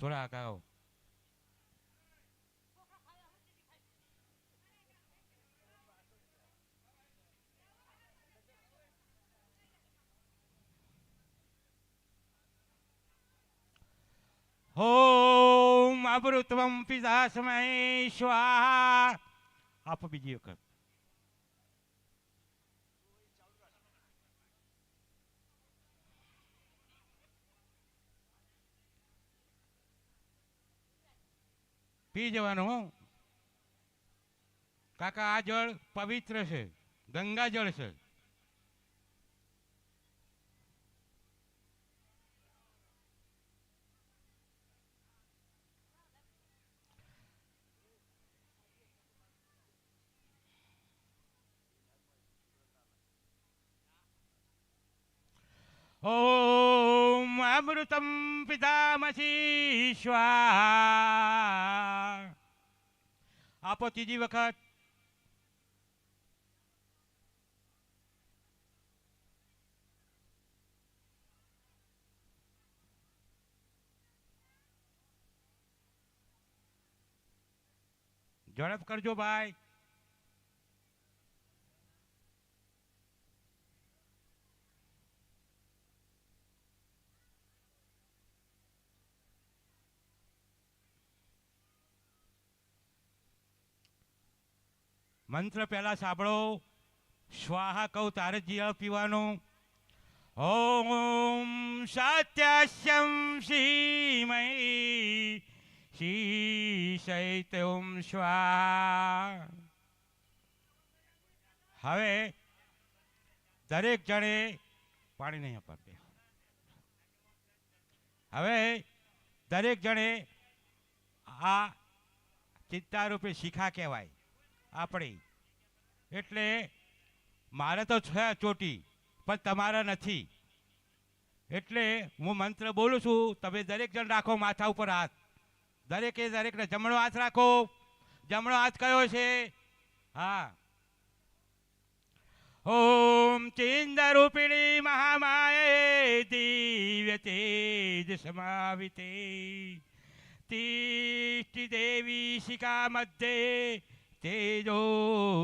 થોડા ગાઓ ઓમ અમૃતવમ પિતાસ્મય સ્વાહા આપો બીજી વખત પી જવાનું કાકા આ જળ પવિત્ર છે ગંગા જળ છે. ઓમ અમૃતમ પિતામસી સ્વાહા આપો ત્રીજી વખત ઝડપ કરજો ભાઈ મંત્ર પહેલા સાંભળો. સ્વાહા કહું, તારે જીવ પીવાનું. ઓમ સત્યસ્યમ શ્રીમયી શ્રી ઓમ સ્વાહા. હવે દરેક જણે પાણી નહીં આપે હવે દરેક જણે આ ચિંતારૂપે શિખા કહેવાય. આપણી એટલે મારે તો છે ચોટી, પણ તમારા નથી. એટલે હું મંત્ર બોલું છું, તમે દરેક જણ રાખો માથા ઉપર હાથ. દરેકે દરેકને જમણો હાથ રાખો. જમણો હાથ કયો છે? હા. ઓમ ચિંદરૂપિણી મહામાયે દિવ્ય તેજ સમાવિતે. તિષ્ટિ દેવી શિખા મધ્યે તેજો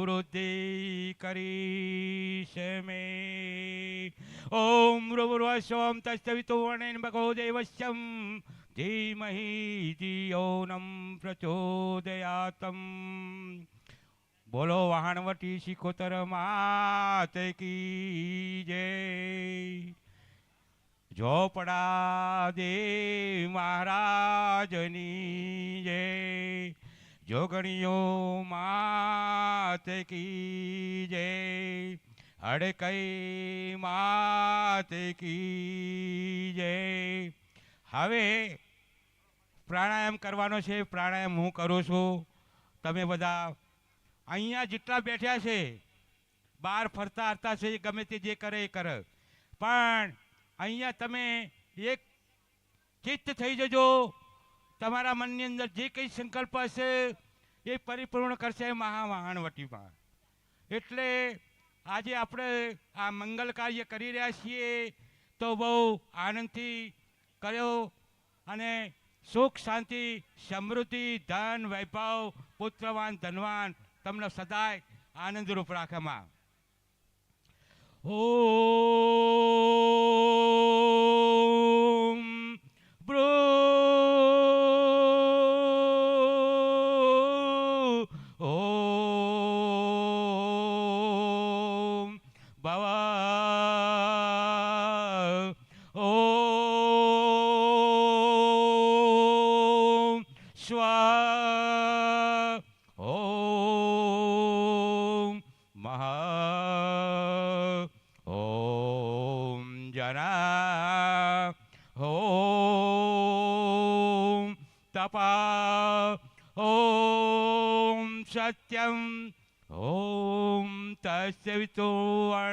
વૃદ્ધિ કરીશ મે ઓમ રૂર્વસ્વમ તસ્તવિતુર્ણેન ભગો દેવસ્યમ ધીમહિ ધિયોનમ પ્રચોદયાતમ બોલો વહાણવટી શિકોતર માત કી જય ઝોપડા દે મહારાજની જય જોગણીઓ માત કી જય, હડકઈ માત કી જય. હવે પ્રાણાયામ કરવાનો છે, પ્રાણાયામ હું કરું છું. તમે બધા અહીંયા જેટલા બેઠ્યા છે બહાર ફરતા હરતા છે, ગમે તે જે કરે એ કરે. પણ અહીંયા તમે એક ચિત્ત થઈ જજો. તમારા મનની અંદર જે કંઈ સંકલ્પ હશે, એ પરિપૂર્ણ કરશે મહાવહાણવટીમાં એટલે આજે આપણે આ મંગલ કાર્ય કરી રહ્યા છીએ, તો બહુ આનંદથી કર્યો અને સુખ, શાંતિ, સમૃદ્ધિ, ધન, વૈભવ, પુત્રવાન, ધનવાન, તમને સદાય આનંદરૂપ રાખેમાં ઓમ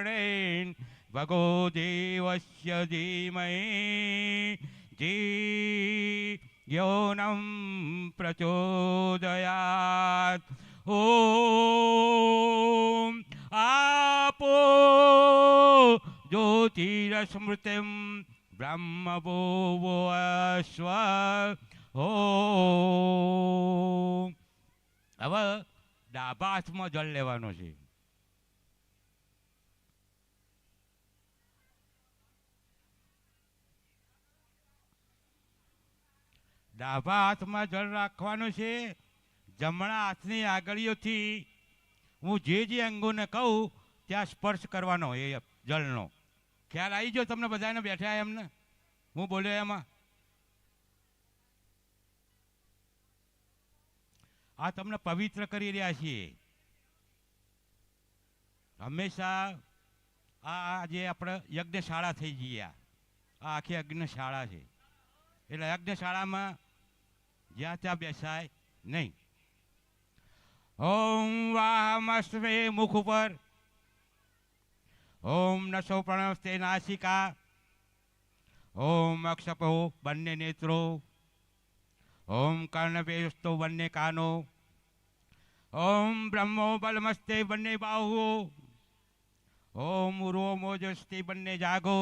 વિતુર્ણેન ભગો દેવસ્ય ધીમહી જી યોનમ પ્રચોદયાત ઓમ આપો જ્યોતિરસ્મૃતિમ બ્રહ્મ સ્વ હો હવે ડાબા હાથમાં જળ લેવાનો છે ડાબા હાથમાં જળ રાખવાનું છે. જમણા હાથની આગળીઓથી હું જે જે અંગોને કહું, ત્યાં સ્પર્શ કરવાનો એ જળનો. ખ્યાલ આવી ગયો તમને બધાને બેઠા એમને? હું બોલ્યો એમાં? આ તમને પવિત્ર કરી રહ્યા છીએ. હંમેશા આ જે આપણે યજ્ઞશાળા થઈ ગયા. આ આખી યજ્ઞશાળા છે. એટલે યજ્ઞશાળામાં જ્યાં ત્યાં બેસાય નહીં ઓમ વાહમસ્વે મુખ ઉપર ઓમ નશો પ્રણસ્તે નાસિકા ઓમ અક્ષપો બંને નેત્રો ઓમ કર્ણવેસ્તો બંને કાનો ઓમ બ્રહ્મો બલમસ્તે બંને બાહુઓ ઓમ રોમોજસ્તે બંને જાગો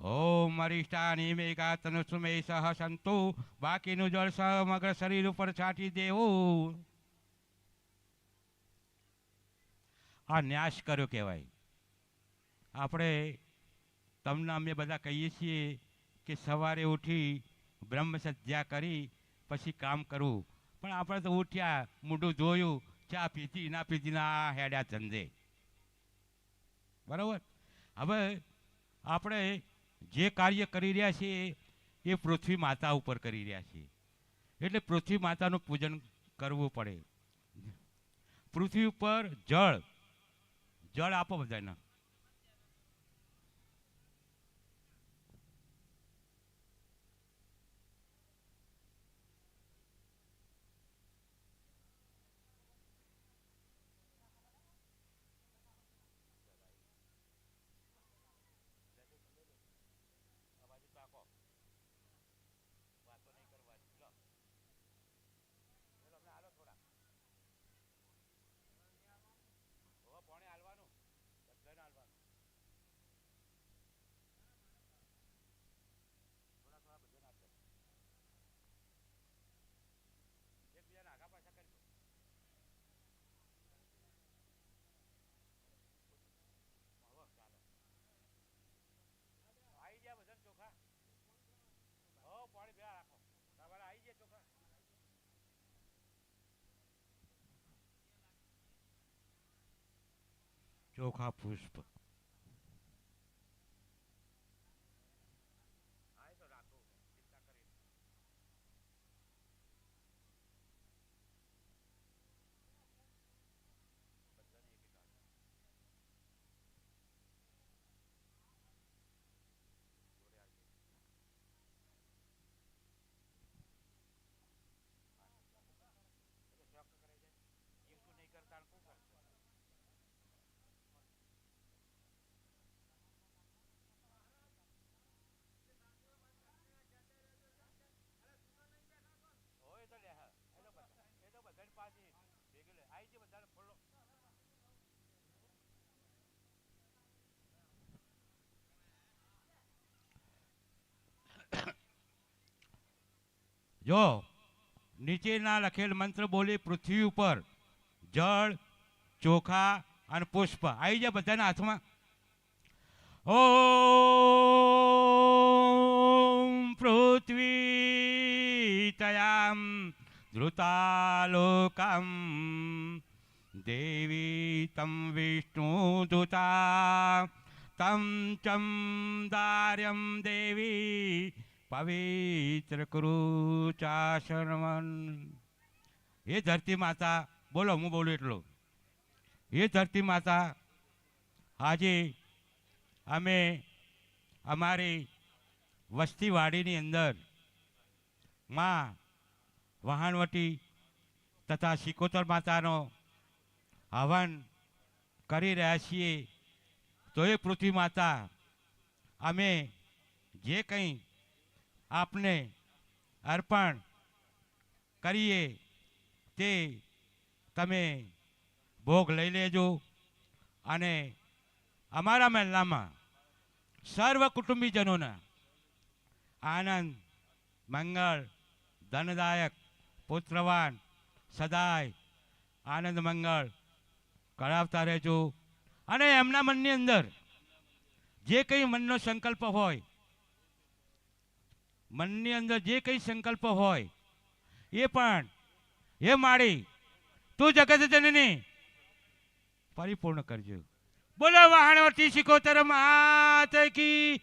ઓમ અરિષ્ટાની મેઘા તનુસુમે સહ સંતુ, બાકીનું જળ સમગ્ર શરીર ઉપર છાંટી દેવું. આ ન્યાસ કર્યો કહેવાય. આપણે તમને અમે બધા કહીએ છીએ કે સવારે ઉઠી બ્રહ્મસજ્જા કરી પછી કામ કરવું. પણ આપણે તો ઉઠ્યા, મોઢું જોયું ચા પીધી, ના પીધી, ના હેડ્યા ધંધે. બરાબર? હવે આપણે જે કાર્ય કરી રહ્યા છે, એ પૃથ્વી માતા ઉપર કરી રહ્યા છે. એટલે પૃથ્વી માતાનું પૂજન કરવું પડે. પૃથ્વી ઉપર જળ જળ આપો બધાને. ચોખા પુષ્પ જો, નીચેના લખેલ મંત્ર બોલી પૃથ્વી ઉપર જળ, ચોખા અને પુષ્પ આવી જાય બધાના હાથમાં? ઓ પૃથ્વી તયામ ધૃતાલોકમ દેવી તમ વિષ્ણુ દૂતા તમ ચમ દાર્યમ દેવી પવિત્ર કૃચાશરમન એ ધરતી માતા, બોલો, હું બોલું એટલું. એ ધરતી માતા, આજે અમે અમારી વસ્તીવાડીની અંદરમાં વહાણવટી તથા શિકોતર માતાનો હવન કરી રહ્યા છીએ. તો એ પૃથ્વી માતા, અમે જે કંઈ આપને અર્પણ કરીએ તે તમે ભોગ લઈ લેજો. અને અમારા મહેલામાં સર્વ કુટુંબીજનોના આનંદ, મંગળ, ધનદાયક, પુત્રવાન, સદાય, આનંદ, મંગળ કરાવતા રહેજો. અને એમના મનની અંદર જે કંઈ મનનો સંકલ્પ હોય મનની અંદર જે કંઈ સંકલ્પ હોય, એ પણ એ માળી, તું જગત જનની, પરિપૂર્ણ કરજો. બોલો વાહણવટી તરમ આ કી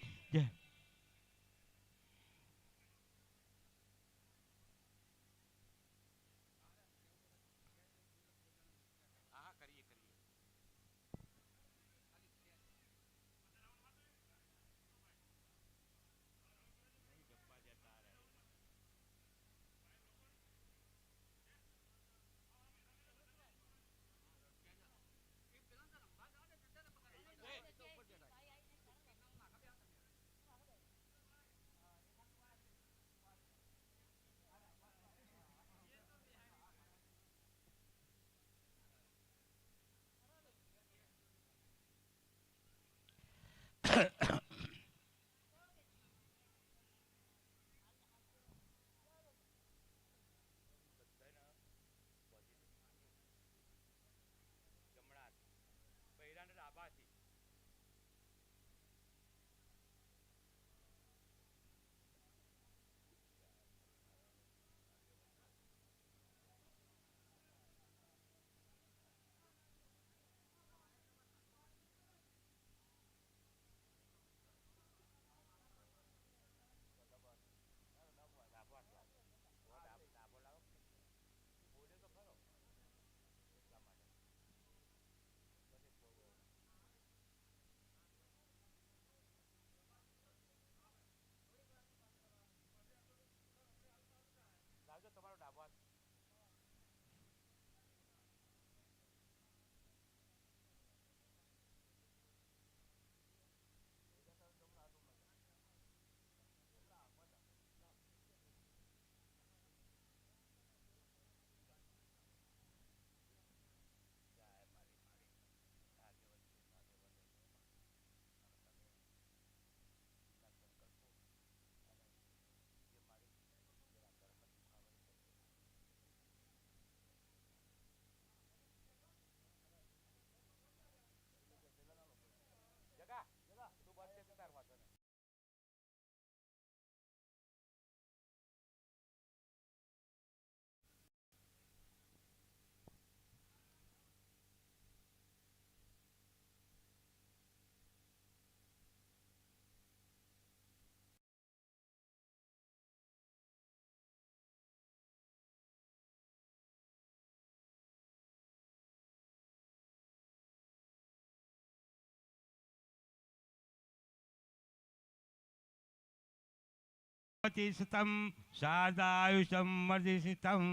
પ્રતિશતમ સાદાયુષમ વર્ધિશિતમ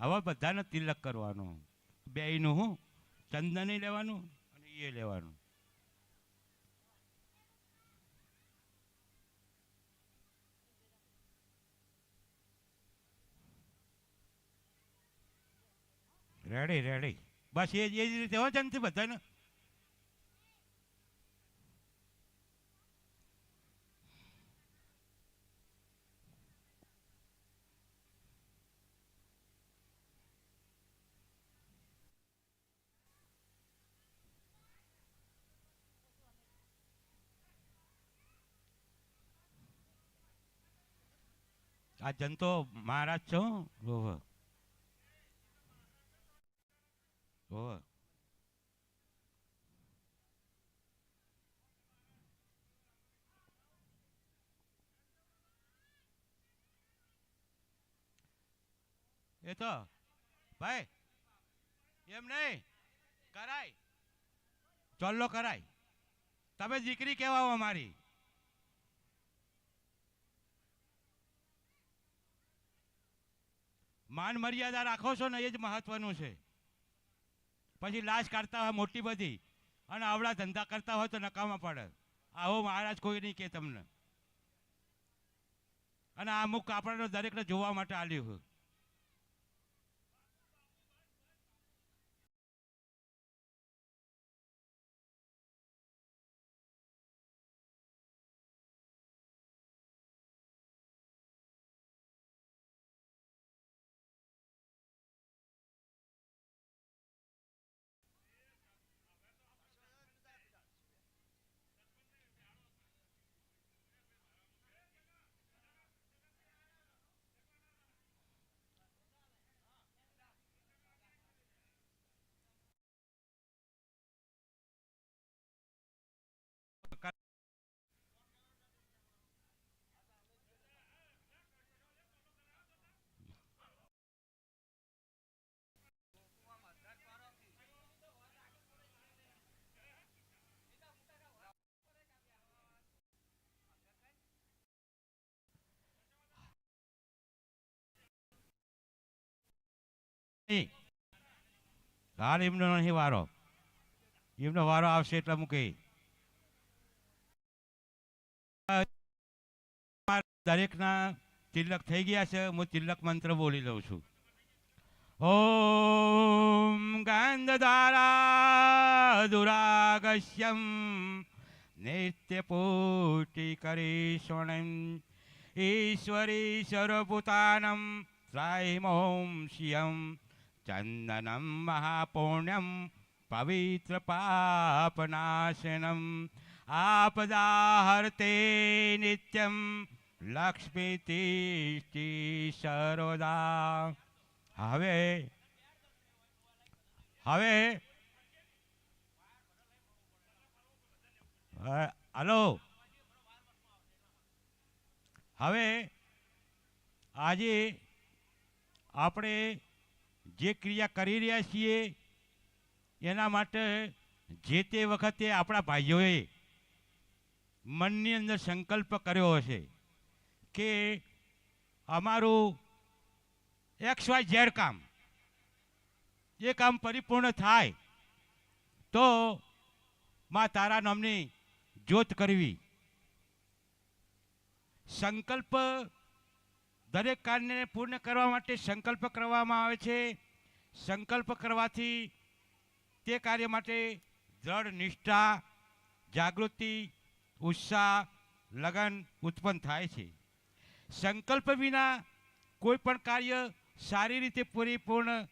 હવે બધાને તિલક કરવાનો. બેયનું હું ચંદન લેવાનું અને એ લેવાનું. રેડી રેડી બસ એ જ રીતે હો, જનથી બધાને. આ જનતો મહારાજ છો? ઓહ. ઓહ. એ તો ભાઈ એમ નહીં કરાય. ચોલ્લો કરાય. તમે દીકરી કહેવાઓ મારી માન મર્યાદા રાખો છો ને એ જ મહત્વનું છે. પછી લાશ કાઢતા હોય મોટી બધી અને આવડા ધંધા કરતા હોય તો નકામા પડે. આવો મહારાજ કોઈ નહીં કે તમને. અને આ મુખ કાપડનો દરેકને જોવા માટે આલ્યું હોય નહીં હાલ એમનો નહીં વારો. એમનો વારો આવશે એટલે મૂકી દરેકના તિલક થઈ ગયા છે, હું તિલક મંત્ર બોલી લઉં છું. ઓમ ગંધધારા દુરાગસ્યમ નિત્યપુષ્ટિકરીશ્વણમ ઈશ્વરી સર્વભૂતાનમ ત્રાયમોમ શિયમ. ચંદનમ મહાપુણ્યમ પવિત્ર પાપનાશનમ આપદાહર્તે નિત્યમ લક્ષ્મી સરોદા હવે હવે હલો હવે આજે આપણે જે ક્રિયા કરી રહ્યા છીએ, એના માટે જે તે વખતે આપણા ભાઈઓએ મનની અંદર સંકલ્પ કર્યો હશે કે અમારું એક્સ વાય ઝેડ કામ એ કામ પરિપૂર્ણ થાય, તો માં તારા નામની જ્યોત કરવી. સંકલ્પ દરેક કાર્યને પૂર્ણ કરવા માટે સંકલ્પ કરવામાં આવે છે. સંકલ્પ કરવાથી તે કાર્ય માટે દ્રઢ નિષ્ઠા, જાગૃતિ, ઉત્સાહ, લગન ઉત્પન્ન થાય છે. સંકલ્પ વિના કોઈ પણ કાર્ય સારી રીતે પરિપૂર્ણ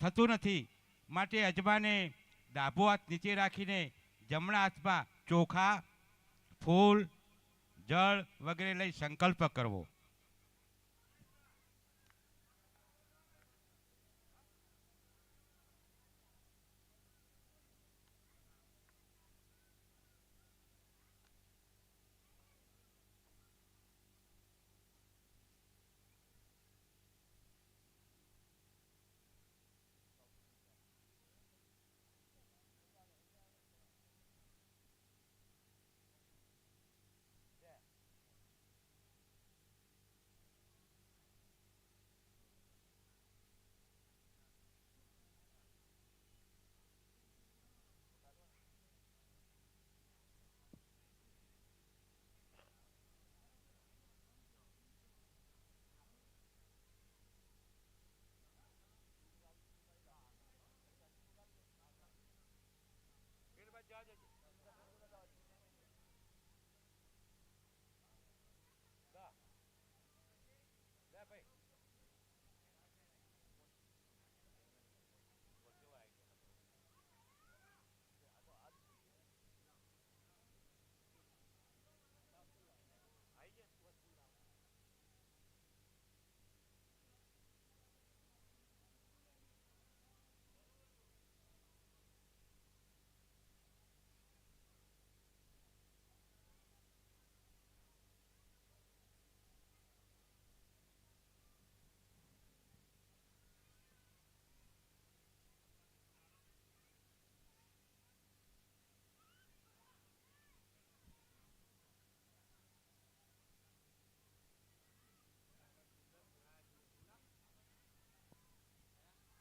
થતું નથી. માટે અજમાને ડાબો હાથ નીચે રાખીને જમણા હાથમાં ચોખા, ફૂલ, જળ વગેરે લઈ સંકલ્પ કરવો.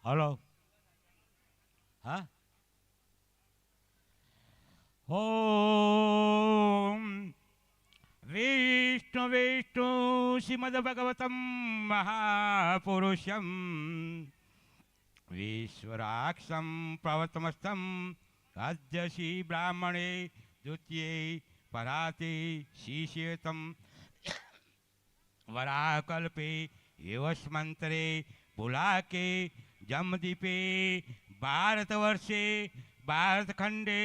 હલો હા હો વિષ્ણુ વિષ્ણુ શ્રીમદ ભગવતમ મહાપુરુષમ વિશ્વરાક્ષમ પ્રવતમસ્તમ રાજ્યશી બ્રાહ્મણે દ્વિતીય પરાતે શીશેતમ વરાકલ્પે એવસ્મંતરે પુલાકે જમદીપે ભારતવર્ષે ભારતખંડે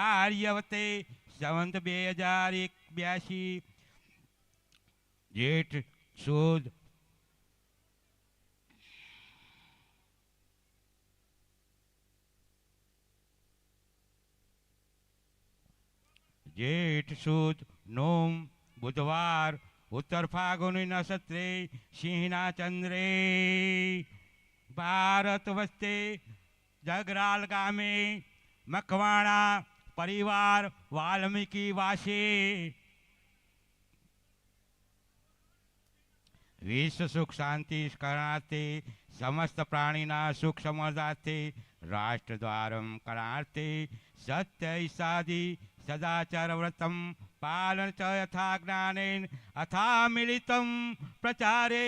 આર્યવતે સંવંત બે હજાર એક બ્યાસી જેઠ સુદ જેઠ સુદ નોમ બુધવાર ઉત્તર ફાગુની નક્ષત્રે સિંહના ચંદ્રે ભારત વસ્તે જગરાલ ગામે મકવાણા પરિવાર વાલ્મીકી વાસી. વિશ્વ સુખ શાંતિ કરણાર્થે સમસ્ત પ્રાણીના સુખ સમર્ધાર્થે રાષ્ટ્ર દ્વારમ કરણાર્થે સત્ય સાદી સદાચાર વ્રતમ, પાલન ચ યથા જ્ઞાનેન અથા મિલિતમ પ્રચારે.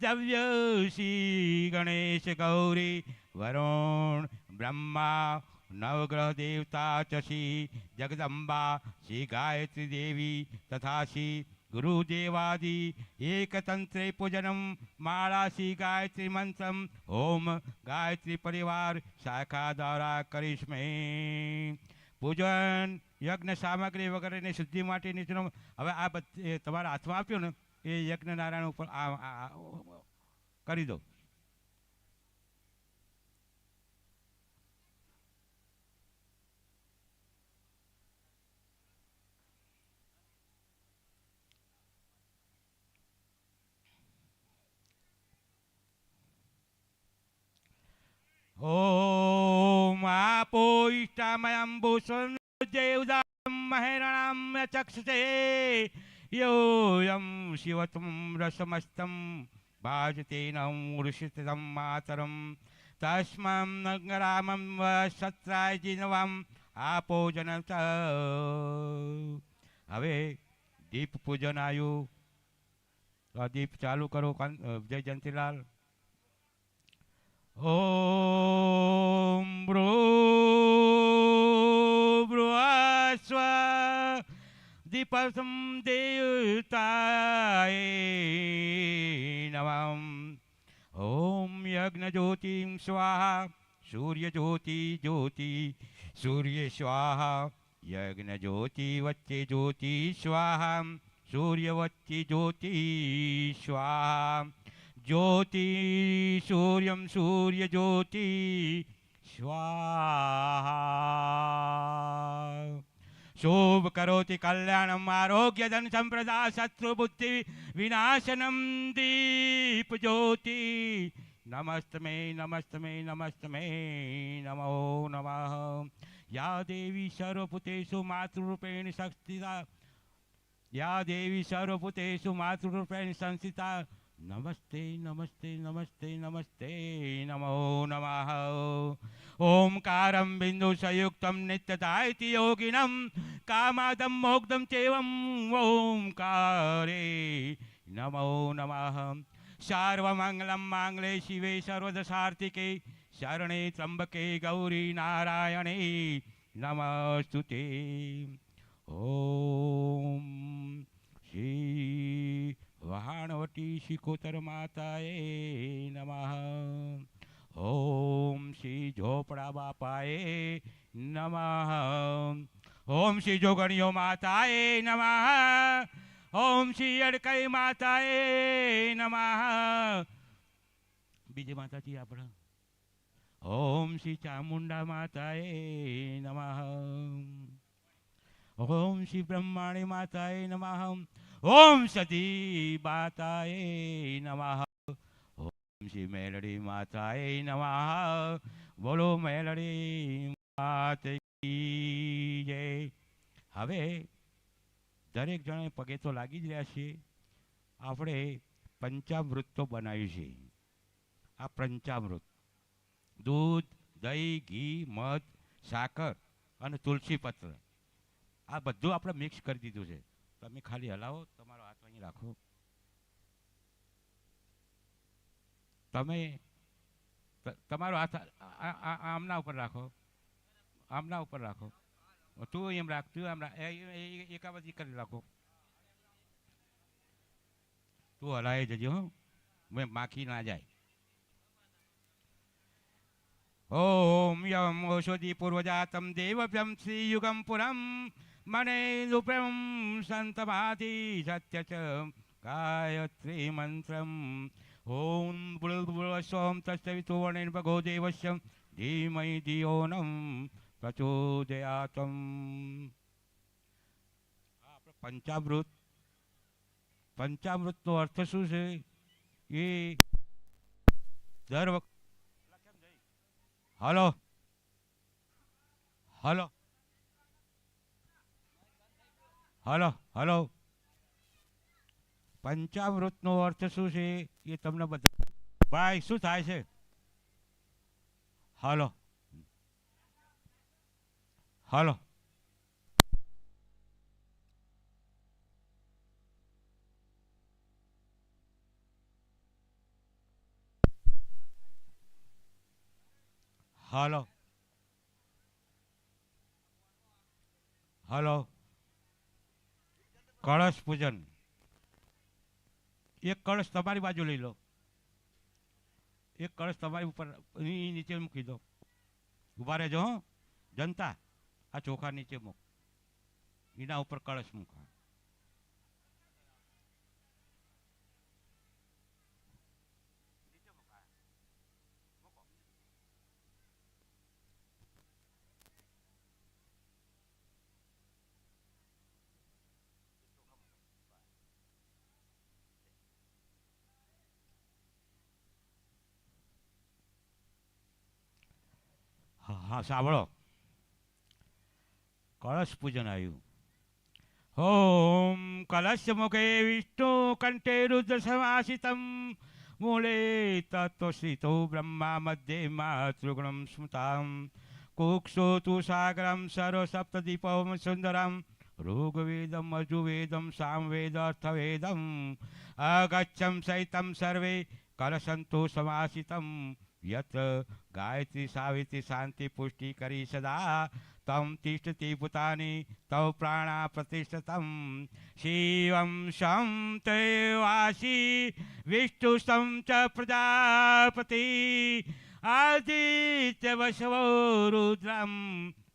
દ્રવ્ય શ્રી ગણેશ ગૌરી, વરુણ, બ્રહ્મા, નવગ્રહ દેવતા ચશી જગદંબા, શ્રી ગાયત્રી દેવી તથા શ્રી ગુરુદેવાદિ એકતંત્રે પૂજનમ માળા શ્રી ગાયત્રી મંત્રમ ઓમ ગાયત્રી પરિવાર શાખા દ્વારા કરીશ પૂજન, યજ્ઞ સામગ્રી વગેરેની શુદ્ધિ માટે નીચેનો હવે આ તમારા હાથમાં આપ્યું ને? એ યજ્ઞ નારાયણ ઉપર કરી દો ઓમ આપો ઇષ્ટામયમ ભૂષણ દેવદામ મહેરણામ యోయం శివతం రసమస్తం భాజతేనం వృషితం మాతరం తస్మాం నగరామం సత్రాజినవం આપોજન હવે દીપ પૂજન આવ્યું તો આ દીપ ચાલુ કરો જય જયંતીલાલ ઓમ બ્રો દીપસમ દેવતાય નમઃ ઓમ યજ્ઞજ્યોતિ સ્વાહા સૂર્યજ્યોતિ જ્યોતિ સૂર્ય સ્વાહા યજ્ઞજ્યોતિ વચ્ચે જ્યોતિ સ્વાહા સૂર્ય વચ્ચે જ્યોતિ સ્વાહા જ્યોતિ સૂર્યમ સૂર્ય જ્યોતિ સ્વાહા શુભ કરોતિ કલ્યાણમ આરોગ્ય ધન સંપ્રદા શત્રુ બુદ્ધિ વિનાશનમ દીપ જ્યોતિ નમસ્તમે નમસ્તમે નમસ્તમે નમો નમઃ યા દેવી સર્વભૂતેષુ માતૃરૂપેણ સંસ્થિતા યા દેવી સર્વભૂતેષુ માતૃરૂપેણ સંસ્થિતા નમસ્તે નમસ્તે નમસ્તે નમસ્તે નમો નમઃ ఓంకారం బిందు సంయుక్తం నిత్యతాయితి యోగినం కామాదం మోగ్ధం చేవం ఓంకారే నమో నమ సార్వమంగళం మాంగళే శివే సర్వదశార్తికే శరణే त्र्यंबके गौरी नारायणे नमस्तु ते ॐ श्री वहाणवटी शिकोतर माताये नमः ઓમ શ્રી ઝોપડા બાપાએ નમઃ ઓમ શ્રી જોગણીઓ માતાએ નમઃ ઓમ શ્રી અડકઈ માતાએ નમઃ બીજી માતાજી આપણે ઓમ શ્રી ચામુંડા માતાએ નમઃ ઓમ શ્રી બ્રહ્માણી માતાએ નમઃ ઓમ સતી માતાએ નમઃ ઓમ શ્રી મેલડી માતાએ નમઃ. બોલો મેલડી માત હવે દરેક જણે પગે તો લાગી જ રહ્યા છીએ. આપણે પંચામૃત તો બનાવ્યું છે. આ પંચામૃત. દૂધ, દહીં, ઘી, મધ, સાકર અને તુલસી પત્ર. આ બધું આપણે મિક્સ કરી દીધું છે. તમે ખાલી હલાવો, તમારો હાથ અહીં રાખો. તમે તમારો હાથ આમના ઉપર રાખો. આમના ઉપર રાખો. તું એમ રાખ, તું એમ રાખ. કરી રાખો. તું હલાય જજો મેં માખી ના જાય. ઓમ યમ ઓષધિ પૂર્વજાતમ દેવભ્યમ શ્રીયુગમ પુરમ. મને રૂપમ સંતમાધિ સત્ય ગાયત્રી મંત્રમ. વર્ણેન ભગો દેવસ્ય ધીમહિ ધિયોનમ પ્રચોદયાતમ આ આપણે પંચામૃત પંચામૃતનો અર્થ શું છે? એ દર વખતે હલો? હલો? હલો? હલો? પંચામૃતનો અર્થ શું છે એ તમને બધા ભાઈ, શું થાય છે? હલો. હલો. હલો. હલો. કળશ પૂજન. એક કળશ તમારી બાજુ લઈ લો. એક કળશ તમારી ઉપર નીચે મૂકી દો. ઊભા રહેજો હો. જનતા, આ ચોખા નીચે મૂક. એના ઉપર કળશ મૂકો. હા, સાંભળો. કળશ પૂજન આવ્યું. ઓમ કલશ મુખે વિષ્ણુ કંઠે રુદ્ર સમાસિતમ મૂળે તત્વસ્થિતો બ્રહ્મા મધ્યે માતૃગુણમ સ્મૃતામ. કુક્ષો તુ સાગરમ સર્વ સપ્તદીપમ સુંદરમ. ઋગ્વેદમ અજુવેદમ સામવેદ, અર્થવેદમ. અગચ્છમ સહિતમ સર્વે કલશંતો સમાસિતમ यत्र गायत्री सावित्री शान्ति पुष्टिकरि सदा तं तिष्ठति भूतानि तव प्राणा प्रतिष्ठतं। शिवं शं ते वासी विष्णुस् च प्रजापति आदित्यशवरुद्रं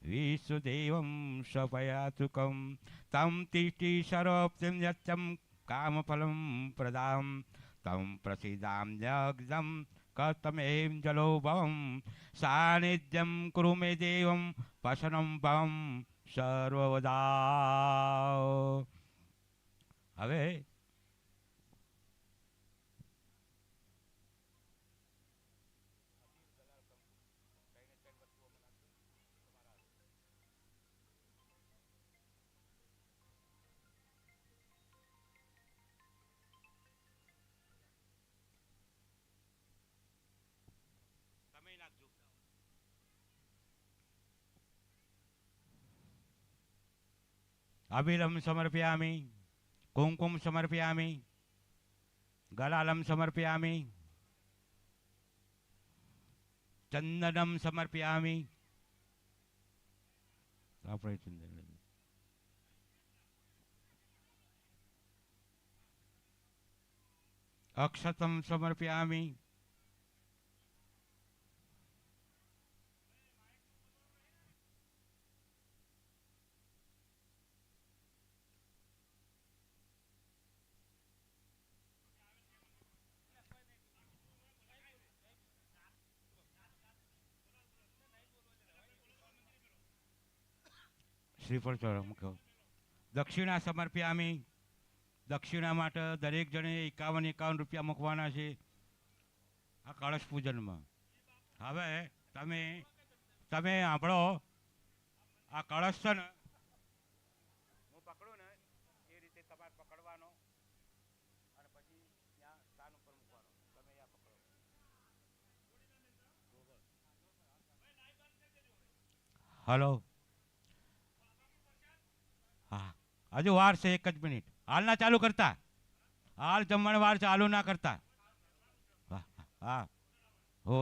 विष्णुदेवं स्वपयातुकं। तं तिष्ठि सरोप्तिं यच्चं कामफलं प्रदां। तं प्रसीदां जग्दम् કતમેમ જલો ભવમ સાનિધ્યમ કુરુ મે દેવમ પસનમ ભવમ સર્વદા હવે અબિલમ સમર્પયામિ કુમકુમ સમર્પયામિ ગલાલમ સમર્પયામિ ચંદનમ સમર્પયામિ આપણે ચંદન. અક્ષતમ સમર્પયામિ શ્રીફળ ચઢો દક્ષિણા સમર્પ્યામી દક્ષિણા માટે દરેક જણે એકાવન એકાવન રૂપિયા મૂકવાના છે આ કળશ પૂજનમાં. હવે તમે તમે સાંભળો આ કળશ છે ને હું પકડું ને એ રીતે તમારે પકડવાનો અને પછી ત્યાં સ્થાન ઉપર મૂકવાનો. તમે આ પકડો. હલો હા હજુ વાર છે એક જ મિનિટ. હાલ ના ચાલુ કરતા. હાલ જમણ વાર ચાલુ ના કરતા. હા હા હો.